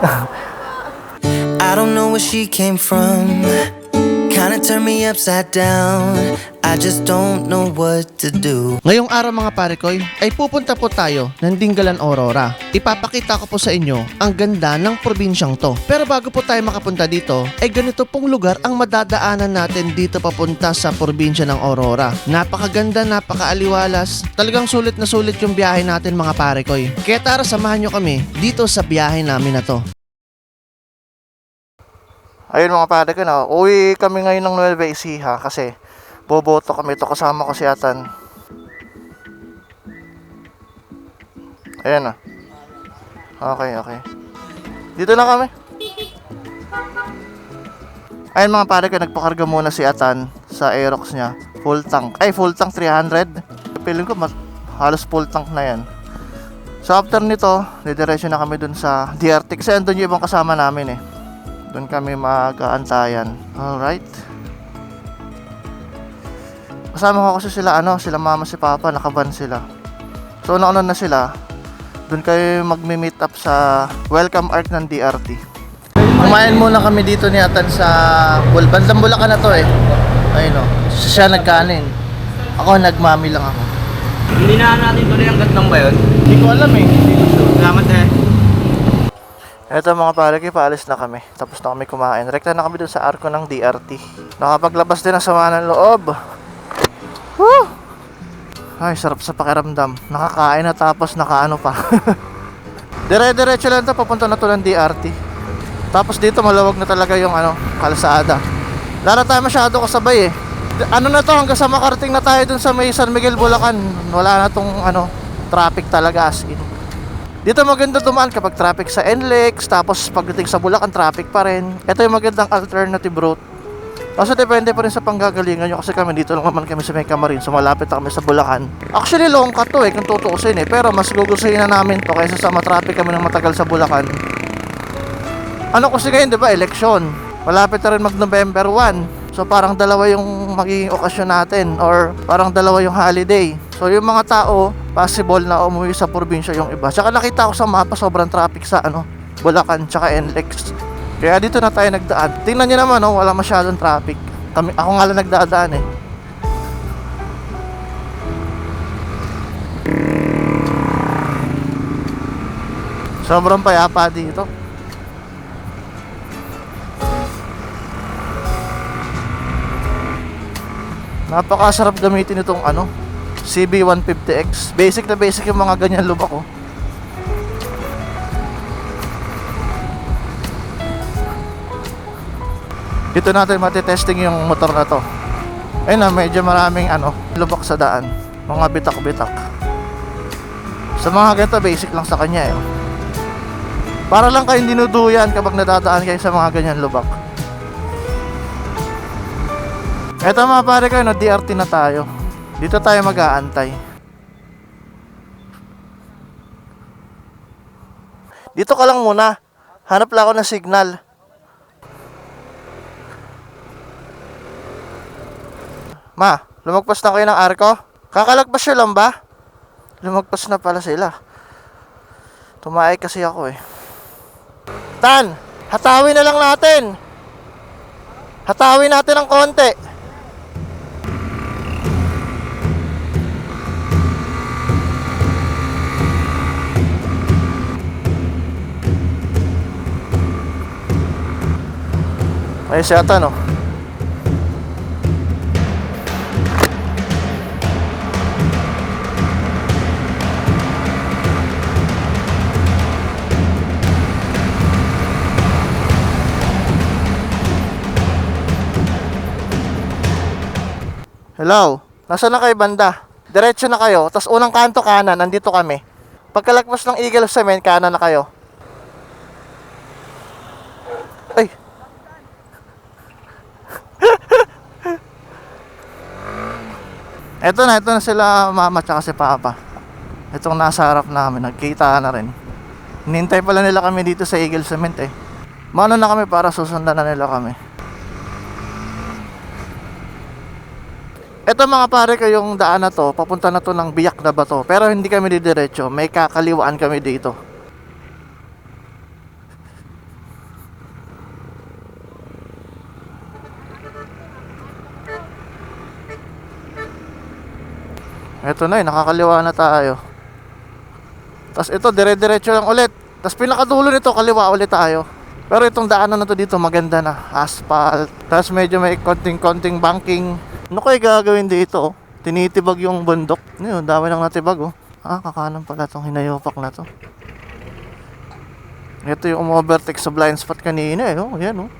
I don't know where she came from. Kinda turned me upside down. I just don't know what to do. Ngayong araw mga pare koy, ay pupunta po tayo ng Dingalan Aurora. Ipapakita ko po sa inyo ang ganda ng probinsyang to. Pero bago po tayo makapunta dito, ay ganito pong lugar ang madadaanan natin dito papunta sa probinsya ng Aurora. Napakaganda, napakaaliwalas. Talagang sulit na sulit yung biyahe natin mga pare koy. Kaya tara samahan nyo kami dito sa biyahe namin na to. Ayun mga pare ko na, uwi kami ngayon ng Nueva Ecija kasi boboto kami ito kasama ko si Atan. Ayan na. Okay, okay. Dito na kami. Ayun mga pare ko, nagpakarga muna si Atan sa Aerox niya. Full tank. Ay, full tank 300. Feeling ko halos full tank na yan. So after nito, didiretso na kami dun sa DRT kasi andun yung ibang kasama namin eh. Doon kami mag-aantayan. Alright. Kasama ko kasi sila, ano, sila mama si papa, nakaban sila. So, nauna na sila. Doon kayo magmi-meet up sa welcome arc ng DRT. Kumain muna kami dito ni Atan sa Bul Bandang Bulacan na to eh. Ayun o. Siya nagkanin. Ako nagmami lang ako. Hindi na natin tuloy ang gandang ba yun? Hindi ko alam eh. Salamat eh. Eto mga pare, paalis na kami. Tapos na kami kumain. Rekta na kami dun sa arko ng DRT. Nakapaglabas din ang sama ng loob. Woo! Ay, sarap sa pakiramdam. Nakakain na tapos nakaano pa. Dire-diretso lang to, papunta na to ng DRT. Tapos dito malawag na talaga yung ano, kalsada. Lara tayo masyado kasabay eh. Ano na to, hanggang sa makarating na tayo dun sa may San Miguel, Bulacan. Wala na tong ano, traffic talaga as in. Dito maganda dumaan kapag traffic sa NLEX, tapos pagdating sa Bulacan, traffic pa rin. Ito yung magandang alternative route. Kasi depende pa rin sa panggagalingan nyo kasi kami dito lang naman kami sa may Camarin, so malapit na kami sa Bulacan. Actually, long cut to eh, kung tutuusin eh. Pero mas gugustuhin na namin to kaysa sa matraffic kami ng matagal sa Bulacan. Ano kasi ngayon, ba, eleksyon. Malapit na rin mag-November 1. So parang dalawa yung magiging okasyon natin or parang dalawa yung holiday. So yung mga tao, possible na umuwi sa probinsya yung iba. Tsaka nakita ko sa mapa sobrang traffic sa ano, Bulacan tsaka NLEX. Kaya dito na tayo nagdaan. Tingnan niyo naman, oh, wala masyadong traffic. Kami, ako nga lang nagdadaan eh. Sobrang payapa dito. Napakasarap gamitin itong ano, CB150X. Basic na basic yung mga ganyan lubak oh. Dito natin matitesting yung motor na to. Ayun na, medyo maraming ano, lubak sa daan. Mga bitak-bitak. Sa mga ganito, basic lang sa kanya eh. Para lang kayong dinuduyan kapag nadadaan kayo sa mga ganyan lubak. Eto mga pare kayo, no, DRT na tayo. Dito tayo mag-aantay. Dito ka lang muna. Hanap lang ako ng signal. Ma, lumagpas na kayo ng arko? Kakalagpas nyo lang ba? Lumagpas na pala sila. Tumaay kasi ako eh. Tan, hatawin na lang natin. Hatawin natin ng konti. Ay, si Atan. Hello? Nasaan na kayo banda? Diretso na kayo, tapos unang kanto kanan, nandito kami. Pagkalagpas ng Eagle of Cement, kanan na kayo. Ay! eto na, eto na sila mama tsaka si papa. Itong nasa harap namin, nagkita na rin. Hinintay pala nila kami dito sa Eagle Cement eh. Mano na kami para susundan na nila kami. Ito mga pare kayong daan na to, papunta na to ng biyak na bato. Pero hindi kami didiretso, may kakaliwaan kami dito. Ito na eh, nakakaliwa na tayo. Tapos ito, dire-diretso lang ulit. Tapos pinakadulo nito, kaliwa ulit tayo. Pero itong daanan na to dito, maganda na. Asphalt. Tapos medyo may konting-konting banking. Ano kaya gagawin dito? oh? Tinitibag yung bundok. Ano dami nang natibag oh. Ah, kakanan pala tong hinayopak na to. Ito yung umovertake sa blind spot kanina eh. Oh, yan oh.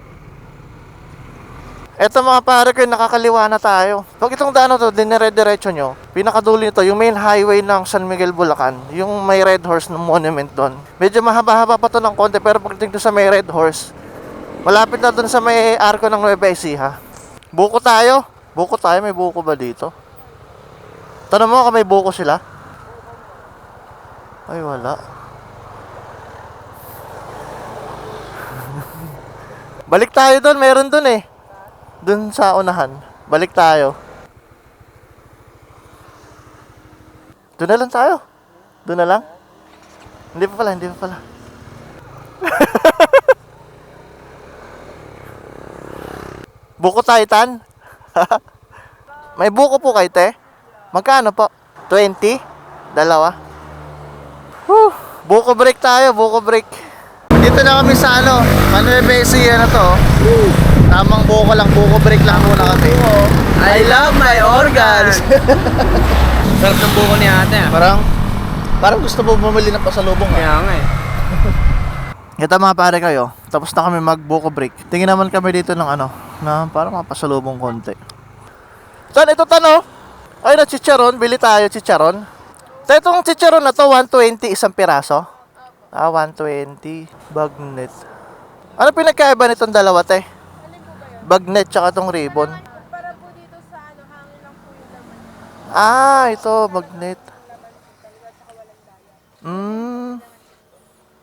Eto mga pare ko, nakakaliwa na tayo. Pag itong daan to, dinire-diretso nyo, pinakadulo nito, yung main highway ng San Miguel, Bulacan, yung may Red Horse na monument doon. Medyo mahaba-haba pa to ng konti, pero pagdating to sa may Red Horse, malapit na doon sa may arko ng Nueva Ecija. Buko tayo. Buko tayo, may buko ba dito? Tanong mo kung may buko sila? Ay, wala. Balik tayo doon, meron doon eh. Doon sa unahan. Balik tayo. Doon na lang tayo. Doon na lang. Hindi pa pala, hindi pa pala. buko tayo, Tan. May buko po kayo, te. Magkano po? 20? Dalawa? Whew. Buko break tayo, buko break. Dito na kami sa ano, Manuel Bessie na to. Tamang buko lang, buko break lang muna kami. I love my organs! Sarap ng buko ni ate ah. Parang, parang gusto mo bumili ng pasalubong ah. Kaya nga eh. Ito mga pare kayo, tapos na kami mag buko break. Tingin naman kami dito ng ano, na parang mapasalubong konti. Saan ito tano? Ay na chicharon, bili tayo chicharon. Ito itong chicharon na to, 120 isang piraso. Ah, 120. Bagnet. Ano pinagkaiba nitong dalawa, te? Bagnet tsaka tong ribbon. Para po dito sa ano, hangin lang po yung laman. Ah, ito, magnet. Hmm.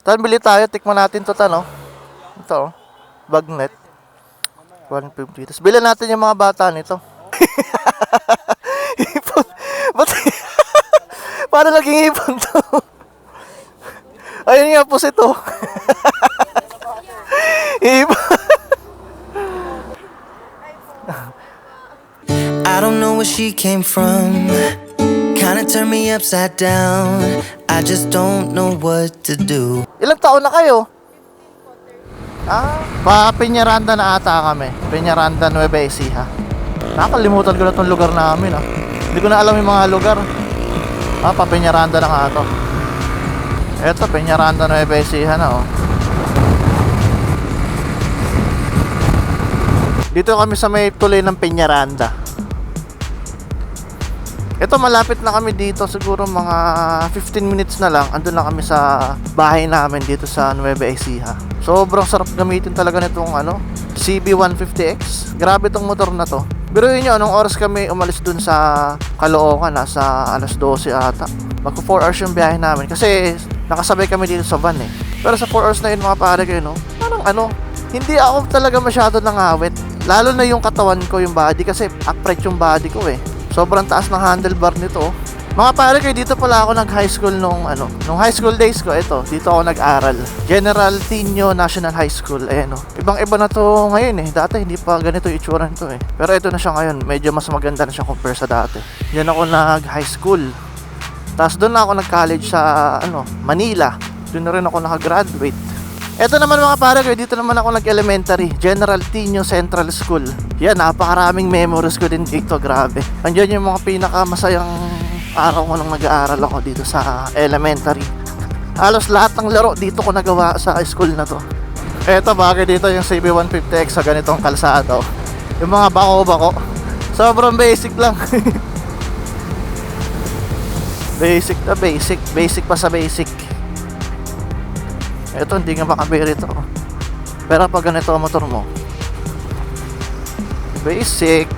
Tan, bili tayo. Tikman natin to, tan, oh. Ito. Bagnet. 150. Tapos bilan natin yung mga bata nito. Ipon. Ba't? Paano naging ipon to? Ayun nga po ito. ipon. I don't know where she came from. Kinda turned me upside down. I just don't know what to do. Ilang taon na kayo? Ah, pa Peñaranda na ata kami. Peñaranda Nueva Ecija. Nakakalimutan ko na tong lugar namin ah. Hindi ko na alam yung mga lugar. Ah, pa Peñaranda na nga to. Eto, Peñaranda Nueva Ecija na oh. Dito kami sa may tuloy ng Peñaranda. Ito malapit na kami dito siguro mga 15 minutes na lang andun na kami sa bahay namin dito sa Nueva Ecija. Sobrang sarap gamitin talaga nitong ano CB150X. Grabe tong motor na to. Yun yun, anong oras kami umalis dun sa Caloocan, nasa alas 12 ata. Magpo 4 hours yung biyahe namin kasi nakasabay kami dito sa van eh. Pero sa 4 hours na yun mga pare kayo no, parang ano, hindi ako talaga masyado nangawit. Lalo na yung katawan ko, yung body kasi upright yung body ko eh. Sobrang taas ng handlebar nito. Mga pare kayo, dito pala ako nag high school nung ano, nung high school days ko, ito, dito ako nag-aral. General Tino National High School, ayan oh. Ibang iba na to ngayon eh. Dati hindi pa ganito yung itsura nito eh. Pero ito na siya ngayon, medyo mas maganda na siya compare sa dati. Yan ako nag high school. Tapos doon na ako nag-college sa ano, Manila. Doon na rin ako nakagraduate. Ito naman mga pare dito naman ako nag-elementary, General Tino Central School. Yan, napakaraming memories ko din dito, grabe. Andiyan yung mga pinakamasayang araw ko nung nag-aaral ako dito sa elementary. Halos lahat ng laro dito ko nagawa sa school na to. Eto, bagay dito yung CB150X sa ganitong kalsada. oh. Yung mga bako-bako. Sobrang basic lang. basic na basic. Basic pa sa basic. Ito, hindi nga makabiri ito. Pero pag ganito ang motor mo, basic.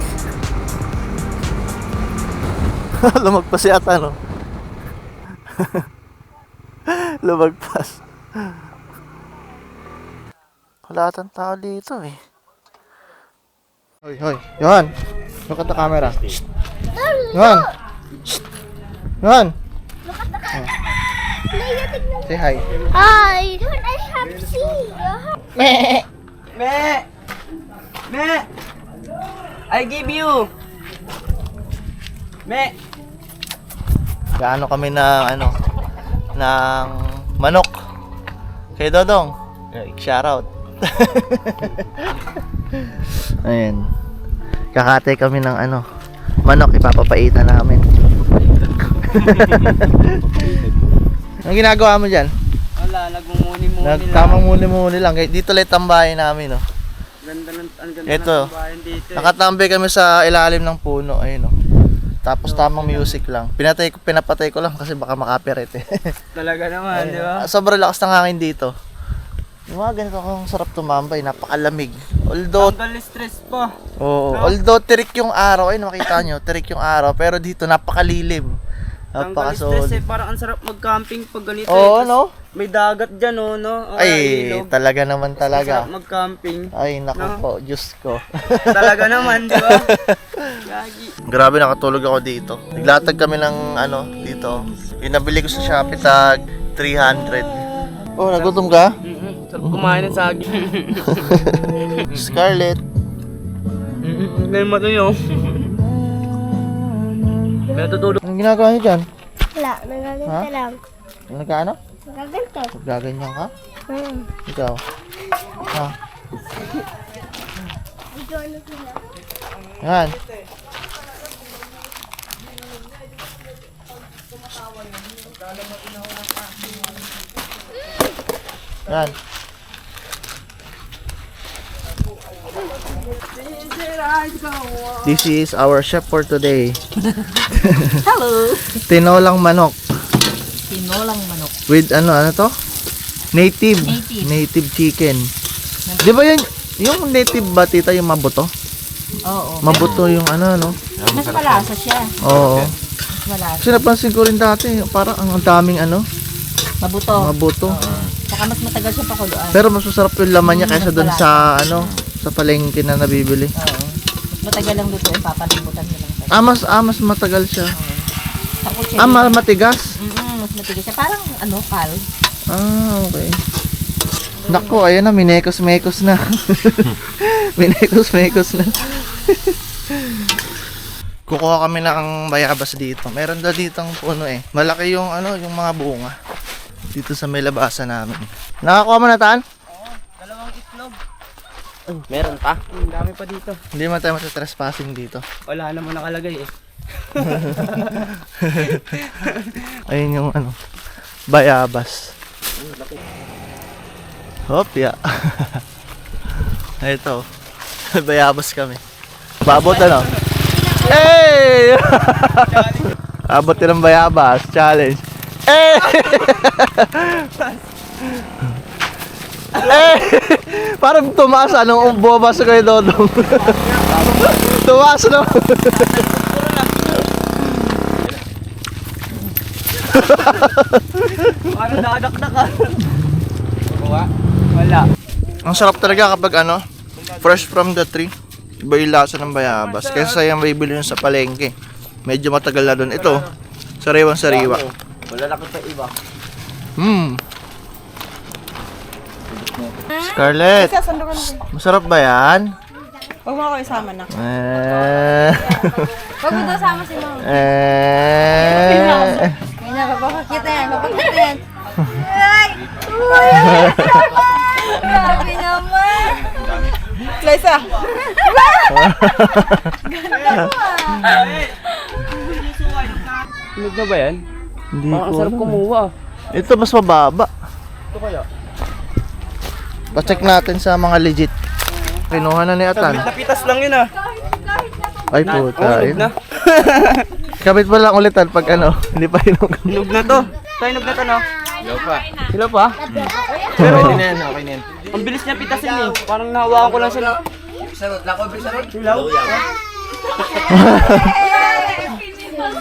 Lumagpas yata, no? Lumagpas. Wala atang tao dito, eh. Hoy, hoy. Yohan! Look at the camera. Shh. Yohan! Shh. Yohan! Say hi. Hi, don't I have see? Me! Me! I give you! Me! Gaano kami ng ano ng manok. Kay Dodong. Shout out. Ayan. Kakatay kami ng ano manok ipapapaitan namin. Ang ginagawa mo diyan? Wala, nagmumuni-muni lang. Nagtamang muni-muni lang. Dito lang tambahin namin, no. Ganda ng, ang ganda Ito. ng bayan dito. eh. Nakatambay kami sa ilalim ng puno, ayun, no. Tapos tamang music lang. Pinatay ko, pinapatay ko lang kasi baka makapirate eh. Talaga naman, di ba? Sobrang lakas ng hangin dito. Yung mga ganito kung sarap tumambay, napakalamig. Although, Tanggal stress pa. oo, although tirik yung araw, ay makita nyo, tirik yung araw, pero dito napakalilim. Tanggal stress eh. Parang ang sarap mag-camping pag ganito. Oo, eh. Tas no? May dagat dyan, oh, no? Ah, Ay, ilog. talaga naman Sarap talaga. mag-camping. Ay, naku No? po, Diyos ko. Talaga naman, di ba? Gagi. Grabe nakatulog ako dito. Naglatag kami ng ano dito. Yung nabili ko sa Shopee tag 300. Oh, nagutom ka? Mm-mm. Sarap kumain ng saging. Scarlett. Mm-mm. Ngayon mo to yun. Kaya tutulog. Anong ginagawa niyo dyan? Wala, nagaganto Ha? lang. Nagkaano? Nagaganto. Gaganyan ka? Hmm. Ikaw? Ha? Yan. Yan. This is our chef for today. Hello! Tinolang manok. Tinolang manok. With ano, ano to? Native. Native. chicken. Di ba yun, yung native ba tita yung mabuto? Oo. Mabuto yung ano, no? Mas malasa siya. Oo. Mas malasa. Kasi napansin ko rin dati, parang ang daming ano, Mabuto. mabuto. Saka mas matagal siya pakuluan. Pero mas masarap yung laman niya Mm, kaysa malasa. sa ano, sa palengke na nabibili. Oo. Matagal ang lutuin. Papalimutan mo lang. Ah, mas, ah, mas matagal siya. Sa. Ah, ma- matigas. Mm, mas matigas siya. Parang ano, kal. Ah, okay. Nako, ayan na, minekos-mekos na. minekos-mekos na. Kukuha kami ng bayabas dito. Meron daw ditong puno eh. Malaki yung ano, yung mga bunga. Dito sa may labasan namin. Nakakuha mo na taan? Itlog. meron pa? Ang dami pa dito. Hindi man tayo matitrespassing dito. Wala naman nakalagay eh. Ayun yung ano, bayabas. Hopya. Ito. bayabas kami. Babot ano? Hey! Abot din ng bayabas. Challenge. Hey! Eh! Parang tumaas anong bumabas kayo dodong. tumaas no? Parang nakadakdak ka. Kuha? Wala. Ang sarap talaga kapag ano, fresh from the tree. Iba yung lasa ng bayabas. Kaysa yung bibili nyo sa palengke. Medyo matagal na doon. Ito, sariwang sariwa. Wala na pa iba. Hmm. Scarlett, masarap ba yan? Huwag mo ako isama na. Eh, Huwag mo daw sama si Mama. eh, May napapakita yan, papakita yan. Ay! Grabe naman! Ah! Tunog na ba yan? Hindi Parang ko ang sarap alam. kumuha. Ito mas mababa. Ito kaya? Pa-check natin sa mga legit. Kinuha na ni Atan. Napitas lang yun ah. Ay puta. Oh, hinog na. Kabit mo lang ulitan pag ano, hindi pa hinog. Hinog na to. Tayo hinog na to no? Sila pa. Sila pa? Pero, okay na yan, okay na yan. Ang bilis niya pitasin eh. Parang nahawakan ko lang sila. Bisarot, lako bisarot. Hilaw?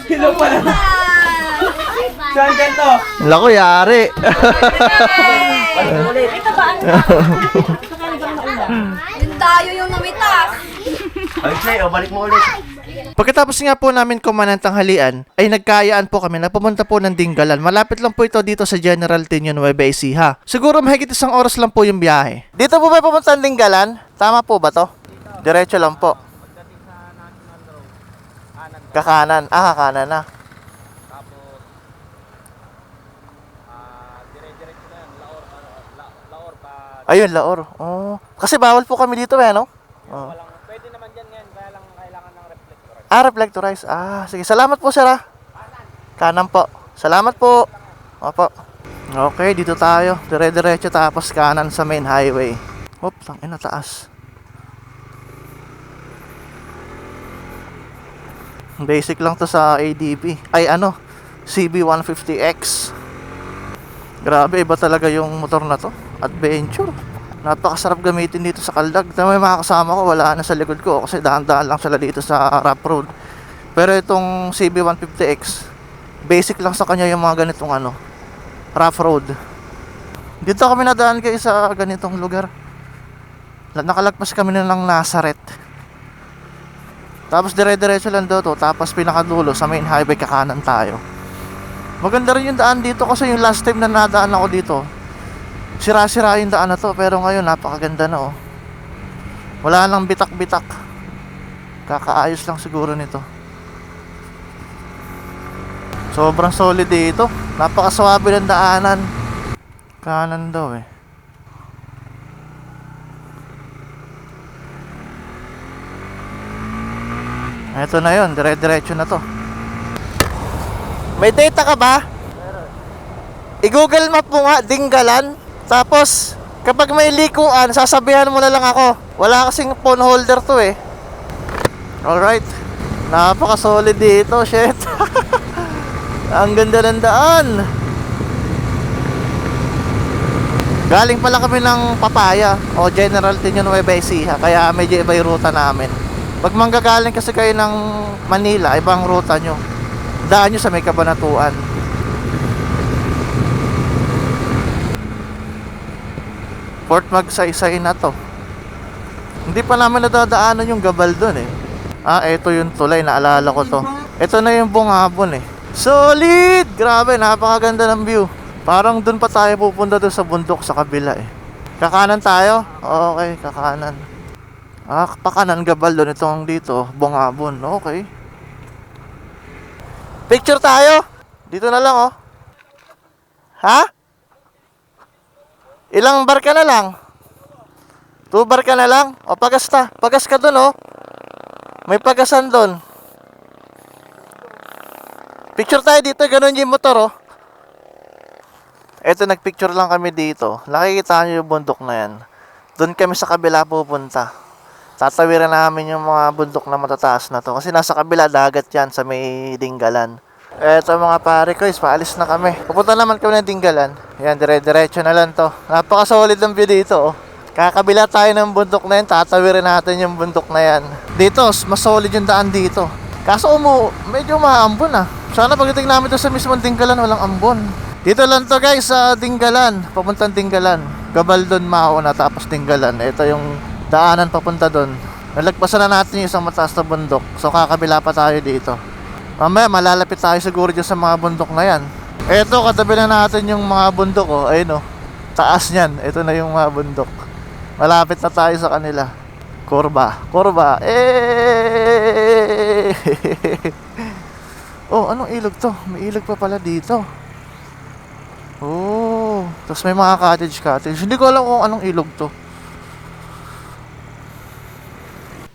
Hilaw pala. Saan dyan to? Lako yari. Yung tayo yung namitas. Pagkatapos nga po namin kumanan ng tanghalian, ay nagkayaan po kami na pumunta po ng Dinggalan. Malapit lang po ito dito sa General Tinion, Nueva Ecija. Siguro mahigit isang oras lang po yung biyahe. Dito po ba pumunta ng Dinggalan? Tama po ba to? Diretso lang po. Kakanan. Ah, kakanan na. Ayun, Laor. Oh. Kasi bawal po kami dito eh, no? Oh. Pwede naman dyan ngayon, kaya lang kailangan ng reflector. Ah, reflectorize. Ah, sige. Salamat po, sir ah. Kanan po. Salamat po. Opo. Okay, dito tayo. Dire-diretso tapos kanan sa main highway. Oops, ang ina taas. Basic lang to sa ADP. Ay ano, CB150X. Grabe, iba talaga yung motor na to. Adventure. Napakasarap gamitin dito sa Kaldag. Tama may mga ko, wala na sa likod ko kasi dahan-dahan lang sila dito sa rough road. Pero itong CB150X, basic lang sa kanya yung mga ganitong ano, rough road. Dito kami nadaan kayo sa ganitong lugar. La- Nakalagpas kami na ng Nazareth. Tapos dire-diretso lang to, tapos pinakadulo sa main highway kakanan tayo. Maganda rin yung daan dito kasi yung last time na nadaan ako dito, sira-sira yung daan na to, pero ngayon napakaganda na oh. Wala nang bitak-bitak. Kakaayos lang siguro nito. Sobrang solid dito. Napakaswabe ng daanan. Kanan daw eh. Ito na yon, dire-diretso na to. May data ka ba? I-google map mo nga, Dinggalan. Tapos, kapag may likuan, sasabihan mo na lang ako. Wala kasing phone holder to eh. Alright. Napaka-solid dito, shit. Ang ganda ng daan. Galing pala kami ng Papaya o General Tinio Nueva Ecija, kaya medyo iba yung ruta namin. Pag manggagaling kasi kayo ng Manila, ibang ruta nyo. Daan nyo sa may kabanatuan. Port Magsaysay na to. Hindi pa namin nadadaanan yung gabal doon eh. Ah, eto yung tulay, naalala ko to. Ito na yung bungabon eh. Solid! Grabe, napakaganda ng view. Parang doon pa tayo pupunta doon sa bundok sa kabila eh. Kakanan tayo? Okay, kakanan. Ah, pakanan gabal doon itong dito, bungabon. Okay. Picture tayo? Dito na lang oh. Ha? Ilang bar ka na lang? Two bar ka na lang? O pagasta. Pagas ka doon oh. May pagasan doon. Picture tayo dito, ganun yung motor oh. Eto, nagpicture lang kami dito. Nakikita nyo yung bundok na yan. Doon kami sa kabila pupunta. Tatawiran namin yung mga bundok na matataas na to. Kasi nasa kabila, dagat yan sa may Dinggalan. Eto mga pare ko, is paalis na kami. Pupunta naman kami ng Dinggalan. Yan, dire-diretso na lang to. Napaka-solid ng view dito oh. Kakabila tayo ng bundok na yan, tatawirin natin yung bundok na yan. Dito, mas solid yung daan dito. Kaso umu, medyo maambon ah. Sana pagdating namin to sa mismong Dinggalan, walang ambon. Dito lang to guys sa Dinggalan, papuntang Dinggalan. Gabaldon mauna tapos Dinggalan. Ito yung daanan papunta doon. Nalagpasan na natin yung isang mataas na bundok. So kakabila pa tayo dito. Mamaya malalapit tayo siguro dyan sa mga bundok na yan. Ito, katabi na natin yung mga bundok oh. Ayun oh. Taas niyan. Ito na yung mga bundok. Malapit na tayo sa kanila. Kurba. Kurba. Eh! oh, anong ilog to? May ilog pa pala dito. Oh, tapos may mga cottage cottage. Hindi ko alam kung anong ilog to.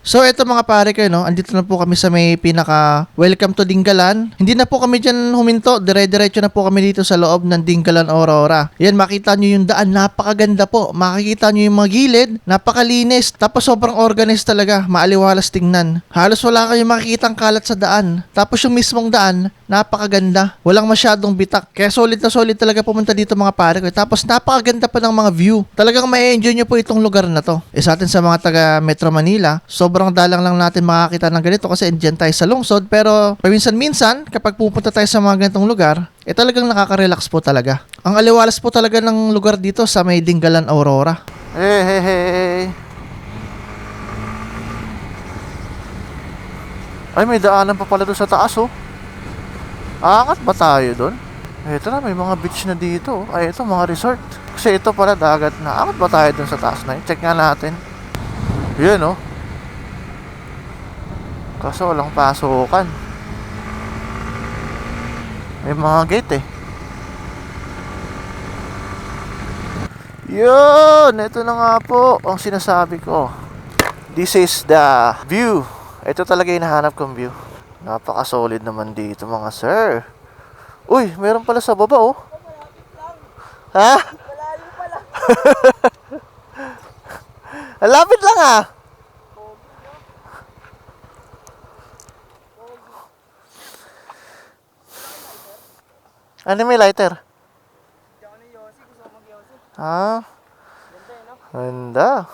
So ito mga pare ko, no? andito na po kami sa may pinaka welcome to Dinggalan. Hindi na po kami dyan huminto, dire-diretso na po kami dito sa loob ng Dinggalan Aurora. Yan, makita nyo yung daan, napakaganda po. Makikita nyo yung mga gilid, napakalinis. Tapos sobrang organized talaga, maaliwalas tingnan. Halos wala kayong makikitang kalat sa daan. Tapos yung mismong daan, napakaganda. Walang masyadong bitak. Kaya solid na solid talaga pumunta dito mga pare ko. Tapos napakaganda pa ng mga view. Talagang ma-enjoy nyo po itong lugar na to. E sa atin sa mga taga Metro Manila, sobrang dalang lang natin makakita ng ganito kasi andyan tayo sa lungsod. Pero paminsan-minsan, kapag pupunta tayo sa mga ganitong lugar, eh talagang nakaka-relax po talaga. Ang aliwalas po talaga ng lugar dito sa may Dinggalan Aurora. Hey, hey, hey. Ay, may daanan pa pala doon sa taas, oh. Aangat ba tayo doon? Ito na, may mga beach na dito. oh. Ay, ito, mga resort. Kasi ito pala, dagat na. Aangat ba tayo doon sa taas na yun? Check nga natin. Yun, oh. Kaso walang pasukan. May mga gate, eh. Yun! Ito na nga po ang sinasabi ko. This is the view. Ito talaga yung hinahanap kong view. Napaka-solid naman dito mga sir. Uy, meron pala sa baba oh. Ha? Ang Lapit lang ah. Ano may lighter? Ah. Ganda.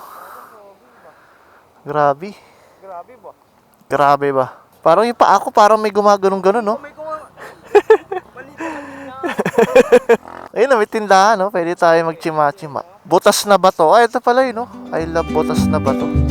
Grabe. Grabe ba? Grabe ba? Parang yung pa ako parang may gumaganong ganon, no? May. Ayun na, may tindahan, no? Pwede tayo magchima-chima. Butas na bato. Ay, ito pala yun, no? I love butas na bato.